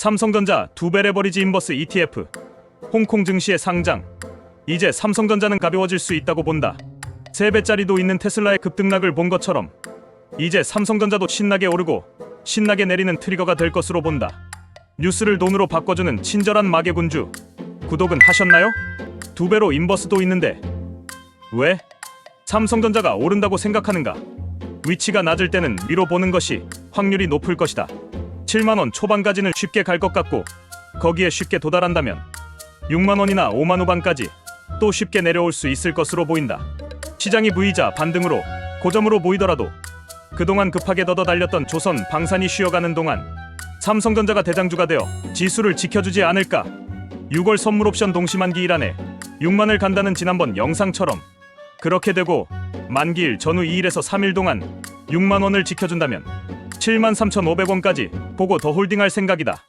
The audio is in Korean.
삼성전자 두배 레버리지 인버스 ETF 홍콩 증시의 상장 이제 삼성전자는 가벼워질 수 있다고 본다. 3배짜리도 있는 테슬라의 급등락을 본 것처럼 이제 삼성전자도 신나게 오르고 신나게 내리는 트리거가 될 것으로 본다. 뉴스를 돈으로 바꿔주는 친절한 마개군주 구독은 하셨나요? 두 배로 인버스도 있는데 왜? 삼성전자가 오른다고 생각하는가? 위치가 낮을 때는 위로 보는 것이 확률이 높을 것이다. 7만 원 초반까지는 쉽게 갈 것 같고 거기에 쉽게 도달한다면 6만 원이나 5만 후반까지 또 쉽게 내려올 수 있을 것으로 보인다. 시장이 V자 반등으로 고점으로 보이더라도 그동안 급하게 더더 달렸던 조선 방산이 쉬어가는 동안 삼성전자가 대장주가 되어 지수를 지켜주지 않을까? 6월 선물 옵션 동시만기 일안에 6만을 간다는 지난번 영상처럼 그렇게 되고 만기일 전후 2일에서 3일 동안 6만 원을 지켜준다면 7만 3,500원까지 보고 더 홀딩할 생각이다.